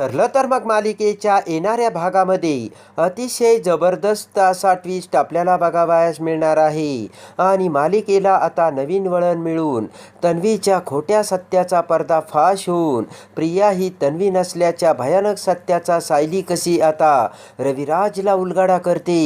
ठरलं तर मग मालिकेच्या येणाऱ्या भागामध्ये अतिशय जबरदस्त असा ट्विस्ट आपल्याला बघावयास मिळणार आहे. आणि मालिकेला आता नवीन वळण मिळून तन्वीच्या खोट्या सत्याचा पर्दाफाश होऊन प्रिया ही तन्वी नसल्याच्या भयानक सत्याचा सायली कशी आता रविराजला उलगडा करते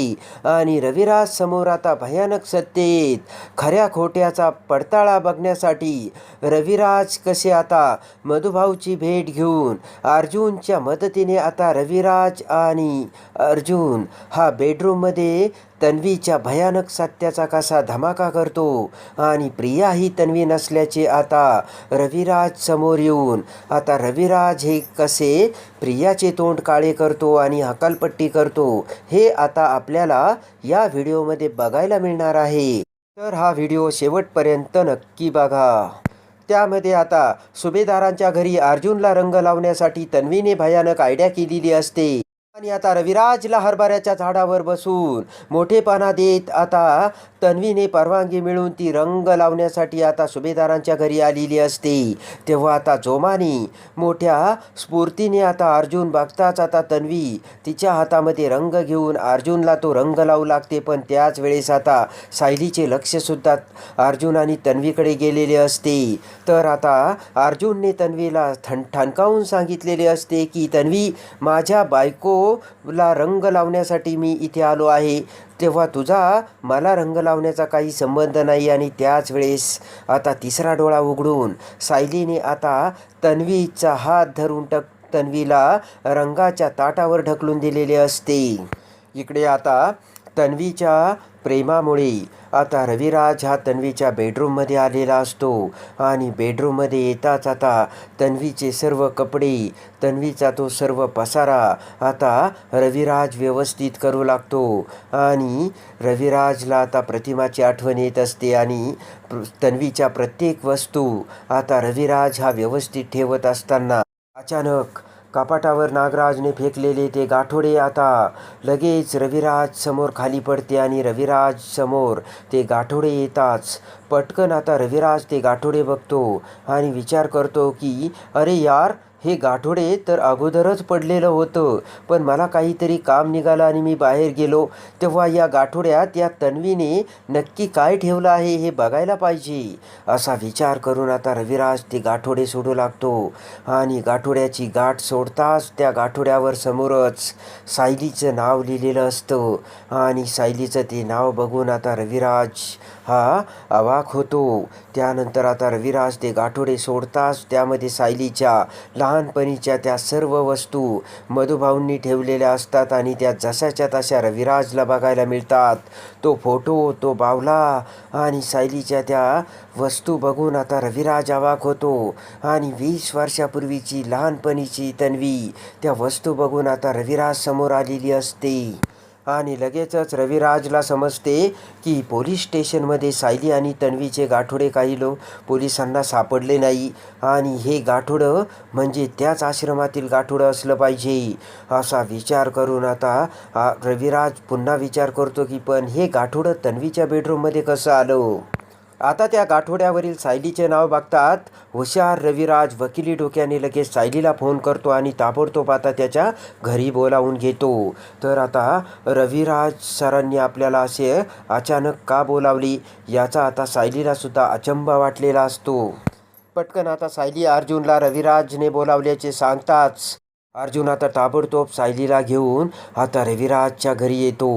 आणि रविराज समोर आता भयानक सत्तेत खऱ्या खोट्याचा पडताळा बघण्यासाठी रविराज कसे आता मधुभाऊची भेट घेऊन अर्जुन अर्जुनच्या मदतीने आता रविराज आणि अर्जुन हा बेडरूममध्ये तन्वीच्या भयानक सत्याचा कसा धमाका करतो आणि प्रिया ही तन्वी नसल्याचे आता रविराज समोर येऊन आता रविराज हे कसे प्रियाचे तोंड काळे करतो आणि हकालपट्टी करतो हे आता आपल्याला या व्हिडिओमध्ये बघायला मिळणार आहे. तर हा व्हिडिओ शेवटपर्यंत नक्की बघा. त्यामध्ये आता सुभेदारांच्या घरी अर्जुनला रंग लावण्यासाठी तन्वीने भयानक आयडिया केलेली असते. आणि आता रविराजला हरभऱ्याच्या झाडावर बसून मोठेपणा देत आता तन्वीने परवानगी मिळून ती रंग लावण्यासाठी आता सुभेदारांच्या घरी आलेली असते. तेव्हा आता जोमानी मोठ्या स्फूर्तीने आता अर्जुन बघताच आता तन्वी तिच्या हातामध्ये रंग घेऊन अर्जुनला तो रंग लावू लागते पण त्याच वेळेस आता सायलीचे लक्षसुद्धा अर्जुन आणि तन्वीकडे गेलेले असते. तर आता अर्जुनने तन्वीला ठण ठणकावून सांगितलेले असते की तन्वी माझ्या बायकोला रंग लावण्यासाठी मी इथे आलो आहे. तेव्हा तुझा मला रंग लावण्याचा काही संबंध नाही आणि त्याच वेळेस आता तिसरा डोळा उघडून सायलीने आता तन्वीचा हात धरून टक तन्वीला रंगाच्या ताटावर ढकलून दिलेले असते. इकडे आता तन्वीच्या प्रेमामुळे. आता रविराज हा तन्वीच्या बेडरूममध्ये आलेला असतो आणि बेडरूममध्ये येताच आता तन्वीचे सर्व कपडे तन्वीचा तो सर्व पसारा आता रविराज व्यवस्थित करू लागतो आणि रविराजला आता प्रतिमाची आठवण येत असते आणि प्र- तन्वीच्या प्रत्येक वस्तू आता रविराज हा व्यवस्थित ठेवत असताना अचानक कपाटावर नागराजने फेकलेले ते गाठोडे आता. लगेच रविराज समोर खाली पडते आणि रविराज समोर ते गाठोडे येताच. पटकन आता रविराज ते गाठोडे बघतो आणि विचार करतो की अरे यार हे गाठोडे तर अगोदरच पडलेलं होतं. पण मला काहीतरी काम निघालं आणि मी बाहेर गेलो. तेव्हा या गाठोड्यात या तन्वीने नक्की काय ठेवलं आहे हे बघायला पाहिजे. असा विचार करून आता रविराज ते गाठोडे सोडू लागतो. आणि गाठोड्याची गाठ सोडताच त्या गाठोड्यावर समोरच सायलीचं नाव लिहिलेलं असतं. आणि सायलीचं ते नाव बघून आता रविराज हा अवाक होतो. त्यानंतर आता रविराज ते गाठोडे सोडताच त्यामध्ये सायलीच्या लहानपणीच्या त्या सर्व वस्तू मधुभाऊंनी ठेवलेल्या असतात आणि त्या जशाच्या तशा रविराजला बघायला मिळतात. तो फोटो तो बावला आणि सायलीच्या त्या वस्तू बघून आता रविराज अवाक होतो. आणि वीस वर्षापूर्वीची लहानपणीची तन्वी त्या वस्तू बघून आता रविराज समोर आलेली असते. आणि लगेचच रविराजला समजते की पोलीस स्टेशनमध्ये सायली आणि तन्वीचे गाठोडे काही लोक पोलिसांना सापडले नाही. आणि हे गाठोडं म्हणजे त्याच आश्रमातील गाठोडं असलं पाहिजे. असा विचार करून आता रविराज पुन्हा विचार करतो की पण हे गाठोडं तन्वीच्या बेडरूममध्ये कसं आलं? आता त्या गाठोड्यावरील सायलीचे नाव बघतात. हुशार रविराज वकिली डोक्याने लगेच सायलीला फोन करतो आणि ताबडतोब आता त्याच्या घरी बोलावून घेतो. तर आता रविराज सरांनी आपल्याला असे अचानक का बोलावली याचा आता सायलीला सुद्धा अचंबा वाटलेला असतो. पटकन आता सायली अर्जुनला रविराजने बोलावल्याचे सांगताच अर्जुन आता ताबडतोब सायलीला घेऊन आता रविराजच्या घरी येतो.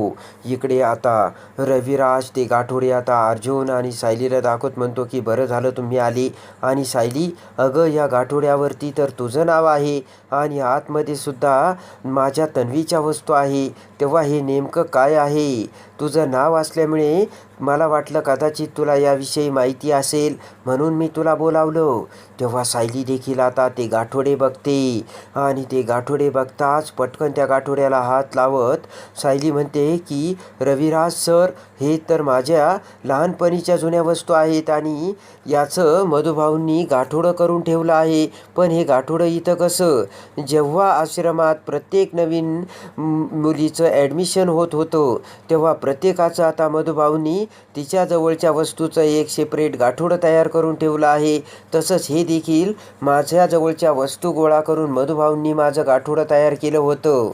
इकडे आता रविराज ते गाठोडे आता अर्जुन आणि सायलीला दाखवत म्हणतो की बरं झालं तुम्ही आली. आणि सायली अगं या गाठोड्यावरती तर तुझं नाव आहे आणि आतमध्ये सुद्धा माझ्या तन्वीच्या वस्तू आहे. तेव्हा हे नेमकं काय आहे? तुझं नाव असल्यामुळे मला वाटलं कदाचित तुला याविषयी माहिती असेल म्हणून मी तुला बोलावलं. तेव्हा सायली देखील आता ते गाठोडे बघते आणि ते गाठोडे बघताच पटकन त्या गाठोड्याला हात लावत सायली म्हणते की रविराज सर हे तर माझ्या लहानपणीच्या जुन्या वस्तू आहेत आणि याचं मधुभाऊंनी गाठोडं करून ठेवलं आहे. पण हे गाठोडं इथं कसं? जेव्हा आश्रमात प्रत्येक नवीन मुलीचं ॲडमिशन होत होतं तेव्हा प्रत्येकाचं आता मधुभाऊंनी तिच्या जवळच्या वस्तूचं एक सेपरेट गाठोडं तयार करून ठेवलं आहे. तसंच हे देखील माझ्या जवळच्या वस्तू गोळा करून मधुभाऊंनी माझं गाठोडं तयार केलं होतं.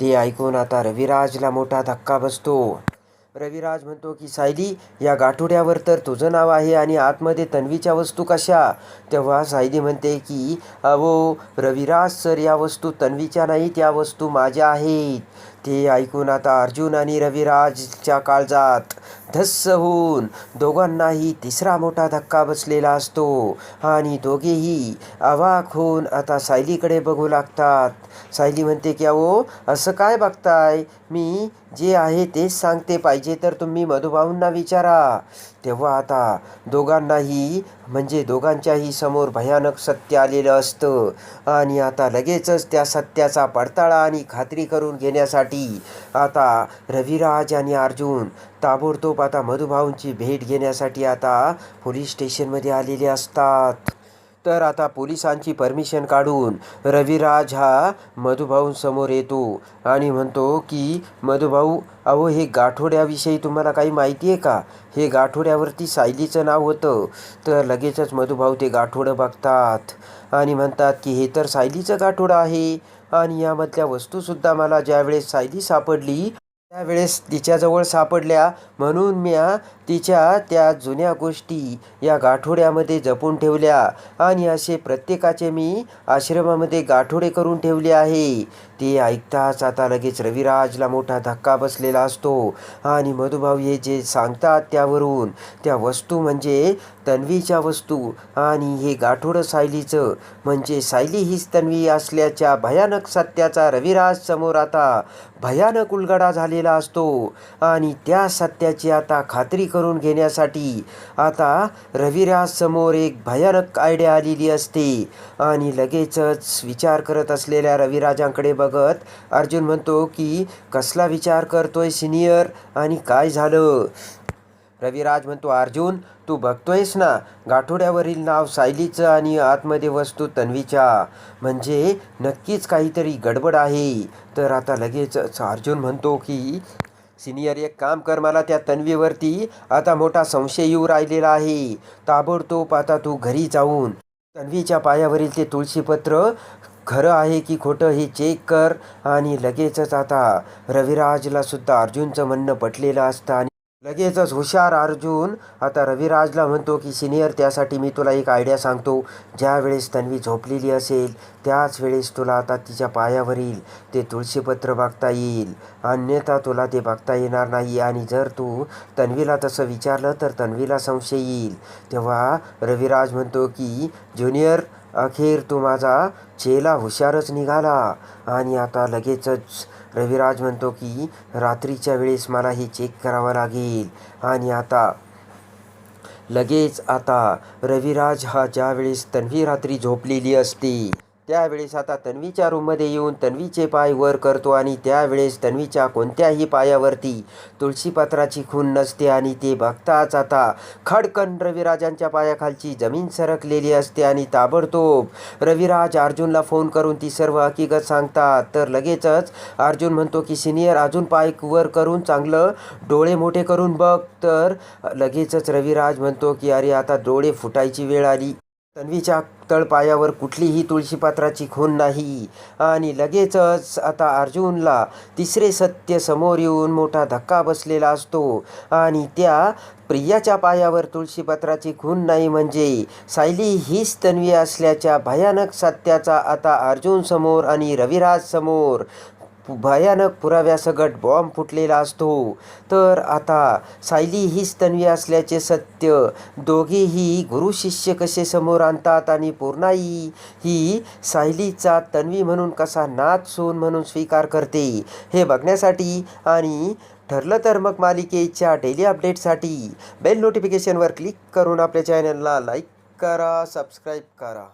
ते ऐकून आता रविराजला मोठा धक्का बसतो. रविराज म्हणतो की सायली या गाठोड्यावर तर तुझं नाव आहे आणि आतमध्ये तन्वीच्या वस्तू कशा? तेव्हा सायली म्हणते की अहो रविराज सर या वस्तू तन्वीच्या नाही त्या वस्तू माझ्या आहेत. ते ऐकून आता अर्जुन आणि रविराजच्या काळजात धस्स होऊन दोघांनाही तिसरा मोठा धक्का बसलेला असतो. आणि दोघेही अवाक होऊन आता सायलीकडे बघू लागतात. सायली म्हणते की अहो असं काय बघताय? मी जे आहे तेच सांगते. पाहिजे तर तुम्ही मधुभाऊंना विचारा. तेव्हा आता दोघांनाही म्हणजे दोघांच्याही समोर भयानक सत्य आलेलं असतं. आणि आता लगेचच त्या सत्याचा पडताळा आणि खात्री करून घेण्यासाठी आता रविराज आणि अर्जुन ताबडतोब आता मधुभाऊंची भेट घेण्यासाठी आता पोलीस स्टेशनमध्ये आलेले असतात. तर आता पोलिसांची परमिशन काढून रविराज हा मधुभाऊंसमोर येतो आणि म्हणतो की मधुभाऊ अहो हे गाठोड्याविषयी तुम्हाला काही माहिती आहे का? हे गाठोड्यावरती सायलीचं नाव होतं तर लगेचच मधुभाऊ ते गाठोडं बघतात आणि म्हणतात की हे तर सायलीचं गाठोडं आहे. आणि यामधल्या वस्तूसुद्धा मला ज्यावेळेस सायली सापडली त्यावेळेस तिच्याजवळ सापडल्या. म्हणून म्या तिच्या त्या जुन्या गोष्टी या गाठोड्यामध्ये जपून ठेवल्या. आणि असे प्रत्येकाचे मी आश्रमामध्ये गाठोडे करून ठेवले आहे. ते ऐकताच आता लगेच रविराजला मोठा धक्का बसलेला असतो. आणि मधुभाऊ हे जे सांगतात त्यावरून त्या वस्तू म्हणजे तन्वीच्या वस्तू आणि हे गाठोडं सायलीचं. म्हणजे सायली हीच तन्वी असल्याच्या भयानक सत्याचा रविराज समोर आता भयानक उलगडा झालेला असतो. आणि त्या सत्याची आता खात्री करून घेण्यासाठी आता रविराज समोर एक भयानक आयडिया आलेली असते. आणि लगेचच विचार करत असलेल्या रविराजांकडे बघत अर्जुन म्हणतो की कसला विचार करतोय सिनियर आणि काय झालं? रविराज म्हणतो अर्जुन तू बघतोयस ना गाठोड्यावरील नाव सायलीचं आणि आतमध्ये वस्तू तन्वीच्या. म्हणजे नक्कीच काहीतरी गडबड आहे. तर आता लगेचच अर्जुन म्हणतो की सिनियर एक काम कर मला त्या तन्वीवरती आता मोठा संशय येऊ राहिलेला आहे. ताबडतोब आता तू घरी जाऊन तन्वीच्या पायावरील ते तुळशीपत्र खरं आहे की खोटं हे चेक कर आणि लगेचच आता रविराजला सुद्धा अर्जुनचं म्हणणं पटलेलं असतं आणि लगेचच हुशार अर्जुन आता रविराजला म्हणतो की सिनियर त्यासाठी मी तुला एक आयडिया सांगतो. ज्या वेळेस तन्वी झोपलेली असेल त्याच वेळेस तुला आता तिच्या पायावरील ते तुळशीपत्र बघता येईल. अन्यथा तुला ते बघता येणार नाही आणि जर तू तन्वीला तसं विचारलं तर तन्वीला संशय येईल. तेव्हा रविराज म्हणतो की ज्युनियर अखेर तू माझा चेला हुशारच निघाला. आणि आता लगेचच रविराज म्हणतो की रात्रीच्या वेळेस मला हे चेक करावं लागेल. आणि आता लगेच आता रविराज हा ज्यावेळेस तन्वी रात्री झोपलेली असते. त्यावेळेस आता तन्वीच्या रूममध्ये येऊन तन्वीचे पाय वर करतो आणि त्यावेळेस तन्वीच्या कोणत्याही पायावरती तुळशीपत्राची खून नसते आणि ते बघताच आता खडकन रविराजांच्या पायाखालची जमीन सरकलेली असते आणि ताबडतोब रविराज अर्जुनला फोन करून ती सर्व हकीकत सांगतात. तर लगेचच अर्जुन म्हणतो की सिनियर अजून पाय वर करून चांगलं डोळे मोठे करून बघ. तर लगेचच रविराज म्हणतो की अरे आता डोळे फुटायची वेळ आली. तन्वीच्या तळपायावर कुठलीही तुळशीपात्राची खून नाही. आणि लगेचच आता अर्जुनला तिसरे सत्य समोर येऊन मोठा धक्का बसलेला असतो. आणि त्या प्रियाच्या पायावर तुळशीपत्राची खून नाही म्हणजे सायली हीच तन्वी असल्याच्या भयानक सत्याचा आता अर्जुन समोर आणि रविराज समोर भयानक पुराव्यासकट बॉम्ब फुटलेला असतो. तर आता सायली हीच तन्वी असल्याचे सत्य. दोघेही गुरु शिष्य कसे समोर आणतात आणि पूर्णाई ही सायलीचा तन्वी म्हणून कसा नाच सोन म्हणून स्वीकार करते हे बघण्यासाठी आणि ठरलं तर मग मालिकेच्या डेली अपडेटसाठी बेल नोटिफिकेशनवर क्लिक करून आपल्या चॅनलला लाईक करा सबस्क्राईब करा.